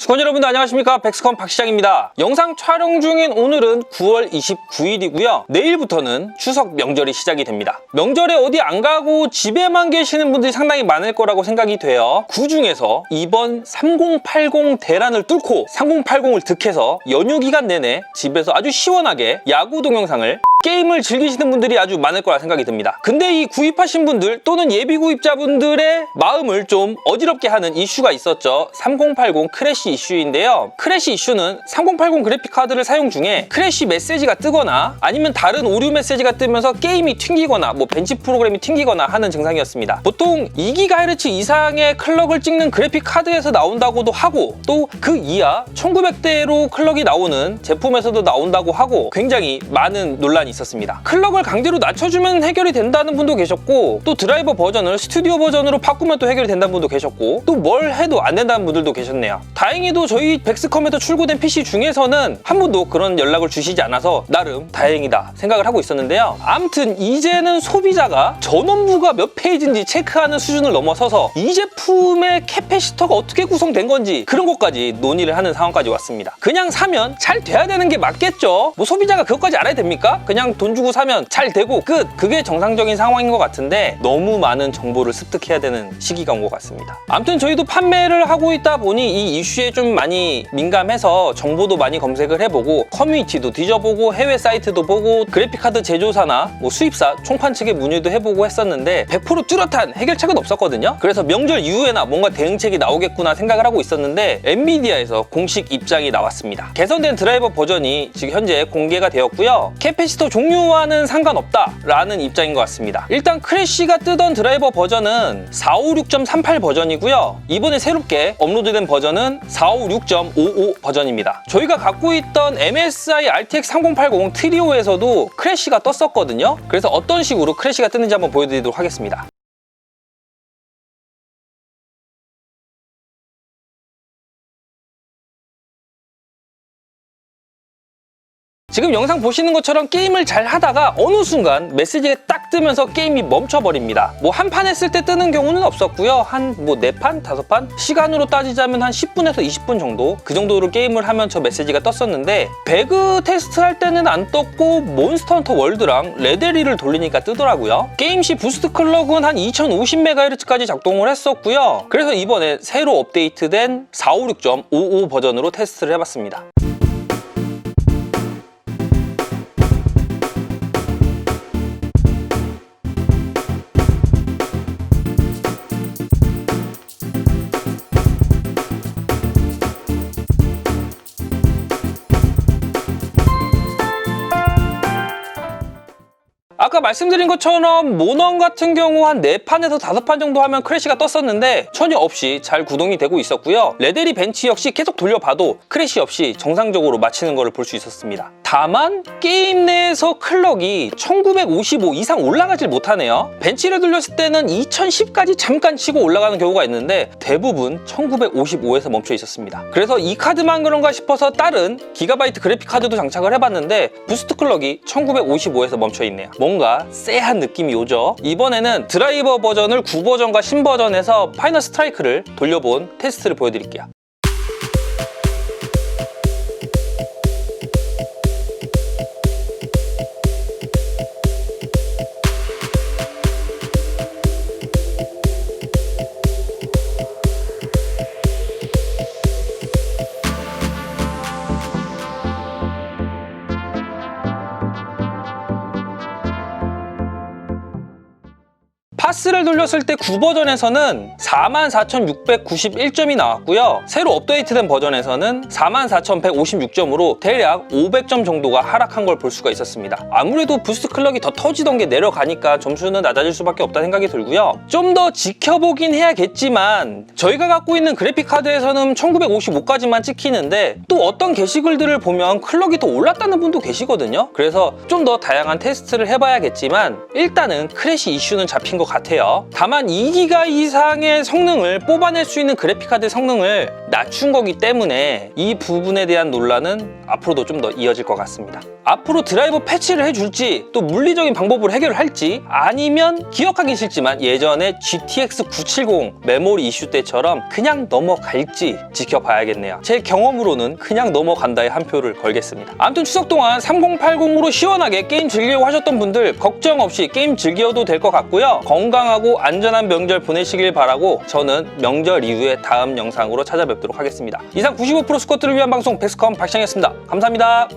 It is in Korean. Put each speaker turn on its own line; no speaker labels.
수건 여러분들 안녕하십니까? 백스컴 박시장입니다. 영상 촬영 중인 오늘은 9월 29일이고요. 내일부터는 추석 명절이 시작이 됩니다. 명절에 어디 안 가고 집에만 계시는 분들이 상당히 많을 거라고 생각이 돼요. 그 중에서 이번 3080 대란을 뚫고 3080을 득해서 연휴 기간 내내 집에서 아주 시원하게 야구 동영상을 게임을 즐기시는 분들이 아주 많을 거라 생각이 듭니다. 근데 이 구입하신 분들 또는 예비 구입자분들의 마음을 좀 어지럽게 하는 이슈가 있었죠. 3080 크래시 이슈인데요. 크래시 이슈는 3080 그래픽 카드를 사용 중에 크래시 메시지가 뜨거나 아니면 다른 오류 메시지가 뜨면서 게임이 튕기거나 뭐 벤치 프로그램이 튕기거나 하는 증상이었습니다. 보통 2GHz 이상의 클럭을 찍는 그래픽 카드에서 나온다고도 하고 또 그 이하 1900대로 클럭이 나오는 제품에서도 나온다고 하고 굉장히 많은 논란이 있었습니다. 클럭을 강제로 낮춰주면 해결이 된다는 분도 계셨고 또 드라이버 버전을 스튜디오 버전으로 바꾸면 또 해결이 된다는 분도 계셨고 또 뭘 해도 안 된다는 분들도 계셨네요. 다행히도 저희 백스컴에서 출고된 PC 중에서는 한 분도 그런 연락을 주시지 않아서 나름 다행이다 생각을 하고 있었는데요. 아무튼 이제는 소비자가 전원부가 몇 페이지인지 체크하는 수준을 넘어서서 이 제품의 캐패시터가 어떻게 구성된 건지 그런 것까지 논의를 하는 상황까지 왔습니다. 그냥 사면 잘 돼야 되는 게 맞겠죠. 뭐 소비자가 그것까지 알아야 됩니까? 그냥 돈 주고 사면 잘 되고 끝. 그게 정상적인 상황인 것 같은데 너무 많은 정보를 습득해야 되는 시기가 온 것 같습니다. 아무튼 저희도 판매를 하고 있다 보니 이 이슈에 좀 많이 민감해서 정보도 많이 검색을 해보고 커뮤니티도 뒤져보고 해외 사이트도 보고 그래픽카드 제조사나 뭐 수입사 총판 측에 문의도 해보고 했었는데 100% 뚜렷한 해결책은 없었거든요. 그래서 명절 이후에나 뭔가 대응책이 나오겠구나 생각을 하고 있었는데 엔비디아에서 공식 입장이 나왔습니다. 개선된 드라이버 버전이 지금 현재 공개가 되었고요. 캐패시터 종류와는 상관없다라는 입장인 것 같습니다. 일단 크래쉬가 뜨던 드라이버 버전은 456.38 버전이고요. 이번에 새롭게 업로드된 버전은 456.55 버전입니다. 저희가 갖고 있던 MSI RTX 3080 트리오에서도 크래쉬가 떴었거든요. 그래서 어떤 식으로 크래쉬가 뜨는지 한번 보여드리도록 하겠습니다. 지금 영상 보시는 것처럼 게임을 잘 하다가 어느 순간 메시지가 딱 뜨면서 게임이 멈춰버립니다. 뭐 한 판 했을 때 뜨는 경우는 없었고요. 한 뭐 네 판, 다섯 판? 시간으로 따지자면 한 10분에서 20분 정도? 그 정도로 게임을 하면 저 메시지가 떴었는데 배그 테스트 할 때는 안 떴고 몬스터 헌터 월드랑 레데리를 돌리니까 뜨더라고요. 게임 시 부스트 클럭은 한 2050MHz까지 작동을 했었고요. 그래서 이번에 새로 업데이트된 456.55 버전으로 테스트를 해봤습니다. 아까 말씀드린 것처럼 모넌 같은 경우 한 4판에서 5판 정도 하면 크래시가 떴었는데 전혀 없이 잘 구동이 되고 있었고요. 레데리 벤치 역시 계속 돌려봐도 크래시 없이 정상적으로 마치는 것을 볼 수 있었습니다. 다만 게임 내에서 클럭이 1955 이상 올라가질 못하네요. 벤치를 돌렸을 때는 2010까지 잠깐 치고 올라가는 경우가 있는데 대부분 1955에서 멈춰 있었습니다. 그래서 이 카드만 그런가 싶어서 다른 기가바이트 그래픽 카드도 장착을 해봤는데 부스트 클럭이 1955에서 멈춰 있네요. 뭔가 쎄한 느낌이 오죠. 이번에는 드라이버 버전을 9버전과 신버전에서 파이널 스트라이크를 돌려본 테스트를 보여드릴게요. 파스를 돌렸을 때 9버전에서는 44,691점이 나왔고요. 새로 업데이트된 버전에서는 44,156점으로 대략 500점 정도가 하락한 걸 볼 수가 있었습니다. 아무래도 부스트 클럭이 더 터지던 게 내려가니까 점수는 낮아질 수밖에 없다 생각이 들고요. 좀 더 지켜보긴 해야겠지만 저희가 갖고 있는 그래픽 카드에서는 1955까지만 찍히는데 또 어떤 게시글들을 보면 클럭이 더 올랐다는 분도 계시거든요. 그래서 좀 더 다양한 테스트를 해봐야겠지만 일단은 크래시 이슈는 잡힌 것 같아요. 같아요. 다만 2기가 이상의 성능을 뽑아낼 수 있는 그래픽카드 성능을 낮춘 거기 때문에 이 부분에 대한 논란은 앞으로도 좀 더 이어질 것 같습니다. 앞으로 드라이버 패치를 해줄지 또 물리적인 방법으로 해결을 할지 아니면 기억하기 싫지만 예전에 GTX 970 메모리 이슈 때처럼 그냥 넘어갈지 지켜봐야겠네요. 제 경험으로는 그냥 넘어간다에 한 표를 걸겠습니다. 아무튼 추석 동안 3080으로 시원하게 게임 즐기려고 하셨던 분들 걱정 없이 게임 즐겨도 될 것 같고요. 건강 하고 안전한 명절 보내시길 바라고 저는 명절 이후에 다음 영상으로 찾아뵙도록 하겠습니다. 이상 95% 스쿼트를 위한 방송 백스컴 박시영이었습니다. 감사합니다.